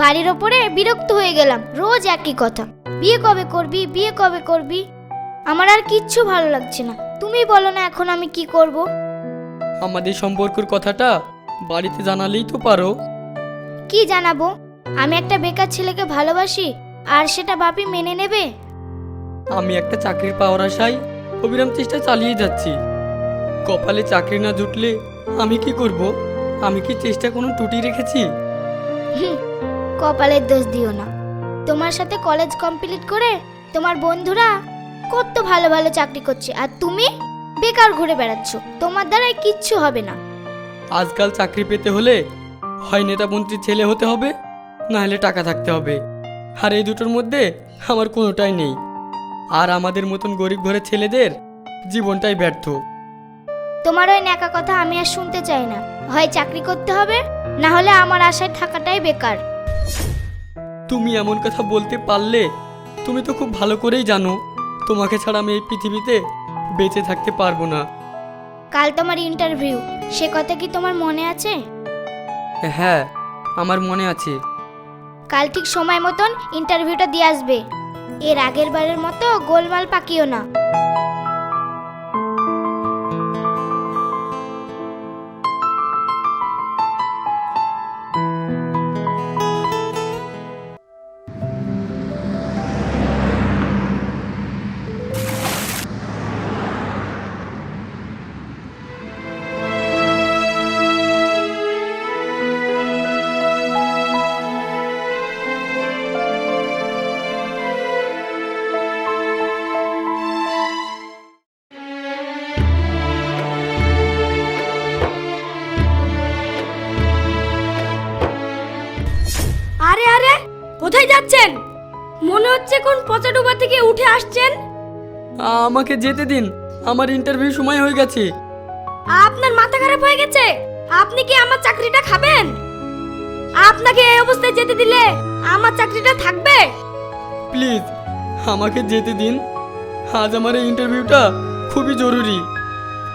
বাড়ির ওপরে বিরক্ত হয়ে গেলাম। রোজ একই কথা। বিয়ে কবে করবি? বিয়ে কবে করবি? আমার আর কিচ্ছু ভালো লাগছে না। তুমি বলো না এখন আমি কি করব? আমাদের সম্পর্কের কথাটা বাড়িতে জানালেই তো পারো। কি জানাব? আমি একটা বেকার ছেলেকে ভালোবাসি আর সেটা বাপি মেনে নেবে? আমি একটা চাকরির পাওয়ার আশায় অবিরাম চেষ্টা চালিয়ে যাচ্ছি। কপালে চাকরি না জুটলে আমি কি করব? আমি কি চেষ্টা কোনো ত্রুটি রেখেছি? কপালের দোষ দিও না। তোমার সাথে কলেজ কমপ্লিট করে তোমার বন্ধুরা কত ভালো ভালো চাকরি করছে। আর তুমি বেকার ঘুরে বেড়াচ্ছ। তোমার দ্বারাই কিচ্ছু হবে না। আজকাল চাকরি পেতে হলে হয় নেতা মন্ত্রীর ছেলে হতে হবে না হলে টাকা থাকতে হবে। আর এই দুটোর মধ্যে আমার কোনোটাই নেই। আর আমাদের মতন গরিব ঘরের ছেলেদের জীবনটাই ব্যর্থ। তোমার ওই ন্যাকা কথা আমি আর শুনতে চাই না। হয় চাকরি করতে হবে না হলে আমার আশায় থাকাটাই বেকার। তুমি এমন কথা বলতে পারলে তুমি তো খুব ভালো করেই জানো তোমাকে ছাড়া আমি এই পৃথিবীতে বেঁচে থাকতে পারব না। কাল তোমার ইন্টারভিউ সে কথা কি তোমার মনে আছে? হ্যাঁ আমার মনে আছে। কাল ঠিক সময় মতন ইন্টারভিউটা দিয়ে আসবে। এর আগের বারের মতো গোলমাল পাকিও না। আমাকে যেতে দিন। আমার ইন্টারভিউ সময় হয়ে গেছে। আপনার মাথা খারাপ হয়ে গেছে? আপনি কি আমার চাকরিটা খাবেন? আপনাকে এই অবস্থায় যেতে দিলে আমার চাকরিটা থাকবে? প্লিজ আমাকে যেতে দিন। আজ আমার এই ইন্টারভিউটা খুবই জরুরি।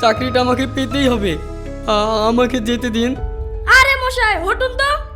চাকরিটা আমাকে পেতেই হবে। আ- আমাকে যেতে দিন। আরে মশাই হটুন তো।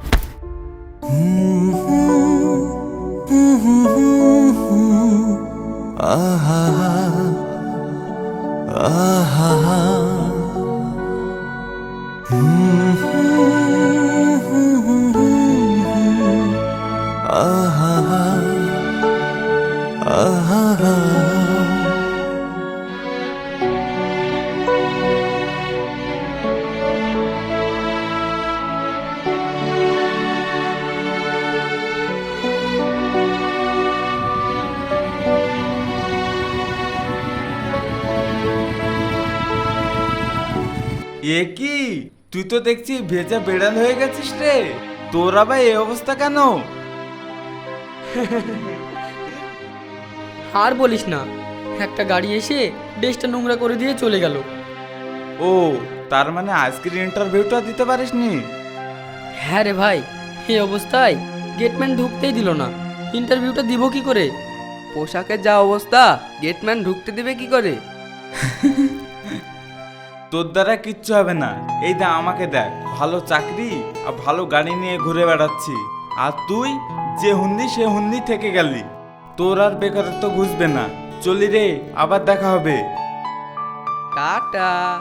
এ কি? তুই তো দেখছি ভেজা বেড়াল হয়ে গেছিস রে। তোর আবার এই অবস্থা কেন? আর বলিস না একটা গাড়ি এসে ড্রেসটা নোংরা করে দিয়ে চলে গেল। ও তার মানে আজকের ইন্টারভিউটা দিতে পারিসনি? হ্যাঁ রে ভাই এই অবস্থায় গেটম্যান ঢুকতেই দিল না। ইন্টারভিউটা দিব কি করে? পোশাকের যা অবস্থা গেটম্যান ঢুকতে দেবে কি করে? তোর দ্বারা কিচ্ছু হবে না। এই দা, আমাকে দেখ, ভালো চাকরি আর ভালো গাড়ি নিয়ে ঘুরে বেড়াচ্ছি। আর তুই যে হুন্দি সে হুন্দি থেকে গেলি। তোর আর বেকারত্ব ঘুষবে না। চলি রে, আবার দেখা হবে। টাটা।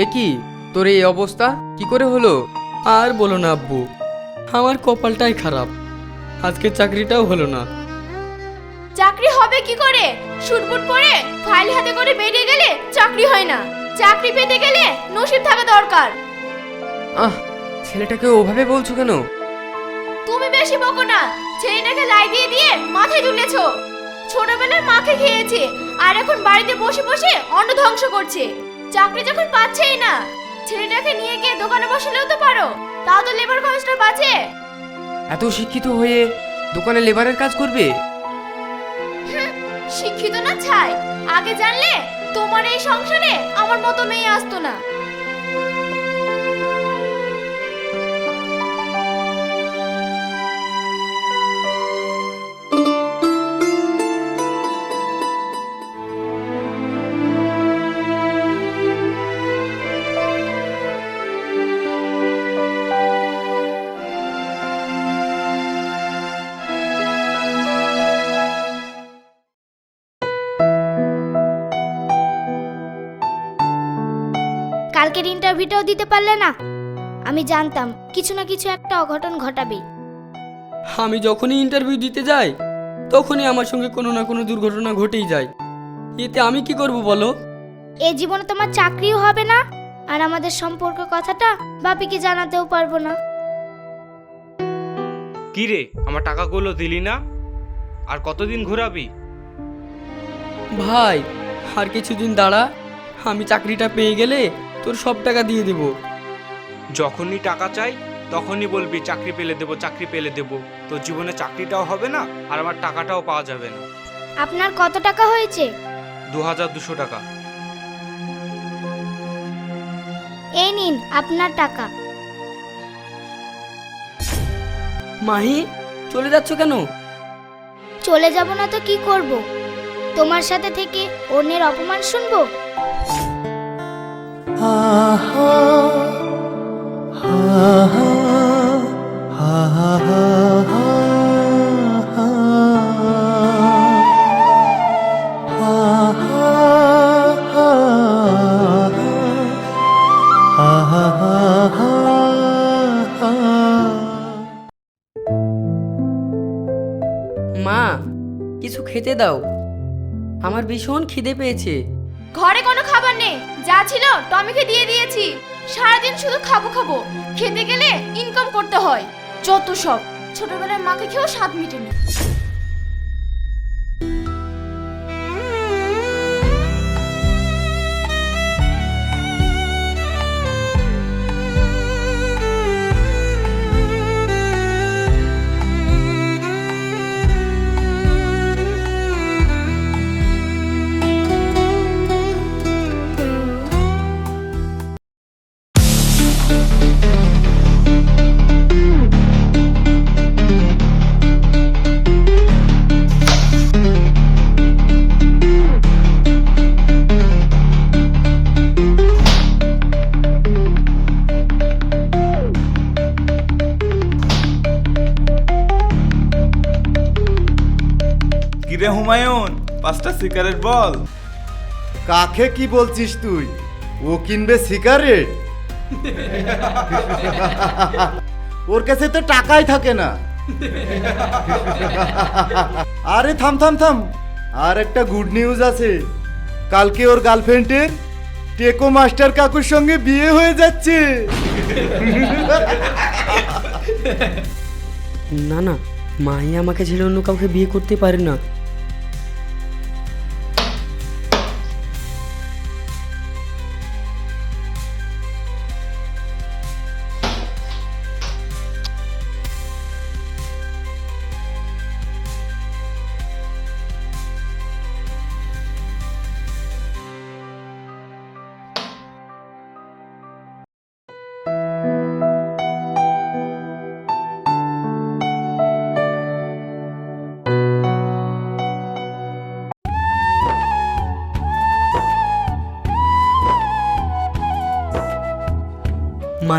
এ কি? তোর এই অবস্থা? কি করে হলো? আর বলো না আব্বু। আমার কপালটাই খারাপ। আজকের চাকরিটাও হলো না। চাকরি হবে কি করে? শুটবুট পরে ফাইল হাতে করে বেরিয়ে গেলে চাকরি হয় না। চাকরি পেতে গেলে নসিব থাকা দরকার। আহ ছেলেটাকে ওভাবে বলছো কেন? তুমি বেশি বকো না। ছেলেটাকে লাই দিয়ে দিয়ে মাথায় তুলেছো। ছোটবেলার মাকে খেয়েছে আর এখন বাড়িতে বসে বসে অন্ন ধ্বংস করছে। চাকরি যখন পাচ্ছেই না ছেলেটাকে নিয়ে গিয়ে দোকানে বসালেও তো পারো তাও তো লেবার খরচটা বাঁচে এত শিক্ষিত হয়ে দোকানে লেবারের কাজ করবে? শিক্ষিত না ছাই আগে জানলে তোমার এই সংসারে আমার মতো মেয়ে আসতো না। কালকের ইন্টারভিউটাও দিতে পারলে না? আমি জানতাম কিছু না কিছু একটা অঘটন ঘটাবে। আমি যখনই ইন্টারভিউ দিতে যাই তখনই আমার সঙ্গে কোনো না কোনো দুর্ঘটনা ঘটেই যায়। এতে আমি কি করব বলো? এ জীবনে তোমার চাকরিও হবে না আর আমাদের সম্পর্ক কথাটা বাপিকে জানাতেও পারব না। কি রে আমার টাকাগুলো দিলি না? আর কতদিন ঘোরাবি? ভাই আর কিছুদিন দাঁড়া আমি চাকরিটা পেয়ে গেলে তোর সব টাকা দিয়ে দেবো। যখনই টাকা চাই তখনই বলবি চাকরি পেলে দেবো চাকরি পেলে দেবো। তোর জীবনে চাকরিটাও হবে না আর আমার টাকাটাও পাওয়া যাবে না। আপনার কত টাকা হয়েছে? দু হাজার দুশো টাকা। এই নিন আপনার টাকা। মাহি চলে যাচ্ছ কেন? চলে যাব না তো কি করব? তোমার সাথে থেকে অন্যের অপমান শুনব? মা কিছু খেতে দাও। আমার ভীষণ খিদে পেয়েছে। টমিকে দিয়ে দিয়েছি। সারাদিন শুধু খাব খাব। খেতে গেলে ইনকাম করতে হয়। যত সব। ছোটবেলায় মাকে খেয়েও স্বাদ মিটেনি। কিরে হুমায়ুন? পাঁচটা সিগারেট বল। কাকে কি বলছিস তুই? ও কিনবে সিগারেট ওর কাছে তো টাকাই থাকে না। আরে থাম থাম থাম। আর একটা গুড নিউজ আছে। কালকে ওর গার্লফ্রেন্ডের টেকো মাস্টার কাকুর সঙ্গে বিয়ে হয়ে যাচ্ছে। না না মাহি আমাকে ছেড়ে অন্য কাউকে বিয়ে করতে পারে না।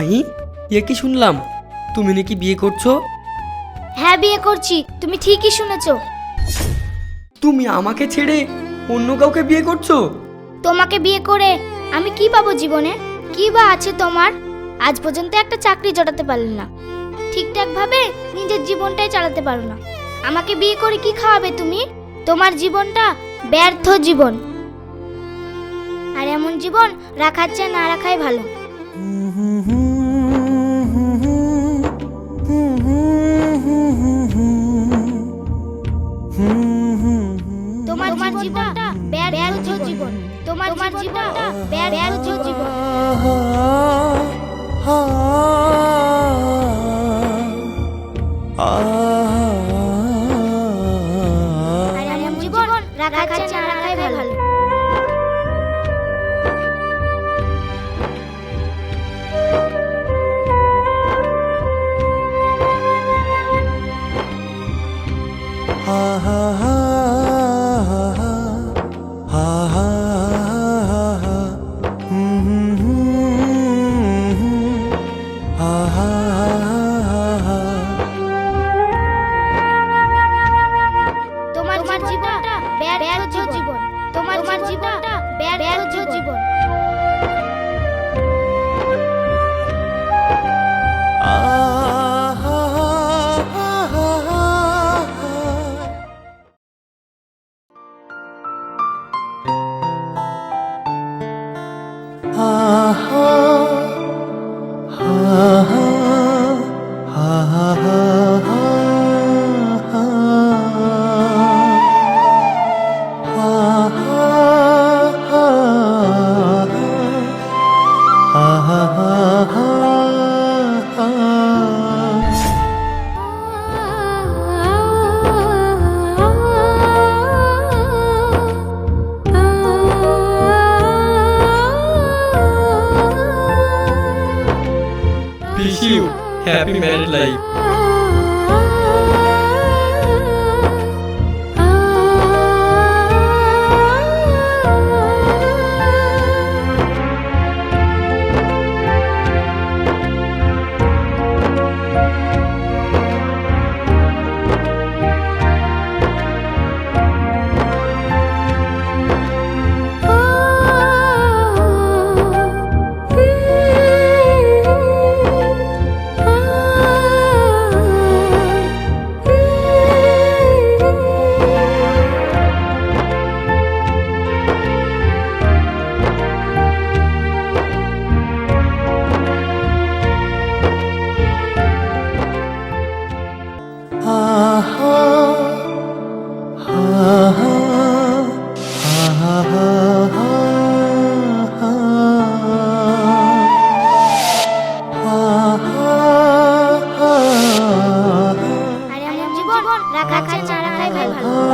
মাহি এ কি শুনলাম? তুমি নাকি বিয়ে করছ? হ্যাঁ বিয়ে করছি। তুমি ঠিকই শুনেছো। তুমি আমাকে ছেড়ে অন্য কাউকে বিয়ে করছ? তোমাকে বিয়ে করে আমি কি পাবো জীবনে? কি বা আছে তোমার? আজ পর্যন্ত একটা চাকরি জোটাতে পারলে না। ঠিকঠাক ভাবে নিজের জীবনটাই চালাতে পারো না। আমাকে বিয়ে করে কি খাওয়াবে তুমি? তোমার জীবনটা ব্যর্থ জীবন। আর এমন জীবন রাখার চেয়ে না রাখাই ভালো। তোমার তোমার জীবনটা ব্যর্থ জীবন। তোমার তোমার জীবনটা ব্যর্থ জীবন। রাখাই